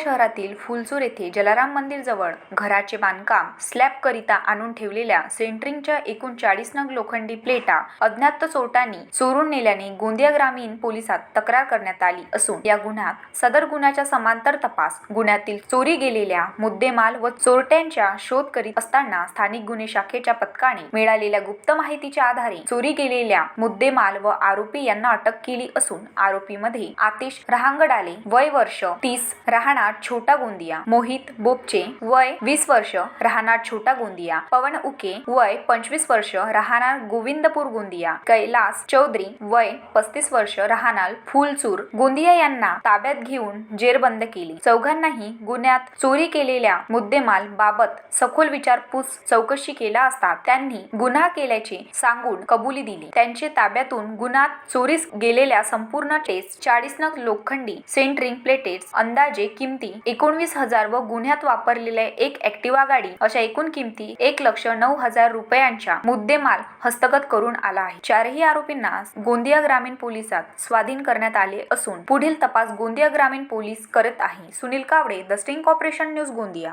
शहरातील फुलचूर येथे जलाराम मंदिर जवळ घराचे बांधकाम स्लॅबकरिता आणून ठेवलेल्या सेंट्रिंगच्या एकूण चाळीस नग लोखंडी प्लेटा अज्ञात चोरटांनी चोरून नेल्याने गोंदिया ग्रामीण पोलिसात तक्रार करण्यात आली असून या गुन्ह्यात सदर गुन्ह्याच्या समांतर तपास गुन्ह्यातील चोरी गेलेल्या मुद्देमाल व चोरट्यांच्या शोध करीत असताना स्थानिक गुन्हे शाखेच्या पथकाने मिळालेल्या गुप्त माहितीच्या आधारे चोरी गेलेल्या मुद्देमाल व आरोपी यांना अटक केली असून आरोपीमध्ये आतिश रहांगडाले वय वर्ष तीस राहणार छोटा गोंदिया. मोहित बोपचे वय वीस वर्ष राहणार छोटा गोंदिया. पवन उके वय पंचवीस वर्ष राहणार गोविंदपूर गोंदिया. कैलास चौधरी वय पस्तीस वर्ष राहणार फुलचूर. गोंदिया यांना ताब्यात घेऊन जेरबंद केली. चौघांनाही गुन्ह्यात चोरी केलेल्या मुद्देमाल बाबत सखोल विचारपूस चौकशी केला असता त्यांनी गुन्हा केल्याचे सांगून कबुली दिली. त्यांचे ताब्यातून गुन्ह्यात चोरीस गेलेल्या संपूर्ण टेस्ट चाळीस नग लोखंडी सेंट्रिंग प्लेटेट्स अंदाजे किमती एकोणवीस हजार व गुन्ह्यात वापरलेल्या एक ऍक्टिवा गाडी अशा एकूण किमती एक लक्ष नऊ हजार रुपयांच्या मुद्देमाल हस्तगत करून आला आहे. चारही आरोपींना गोंदिया ग्रामीण पोलिसात स्वाधीन करण्यात आले असून पुढील तपास गोंदिया ग्रामीण पोलीस करत आहे. Sunil Kawade the sting corporation news Gondia.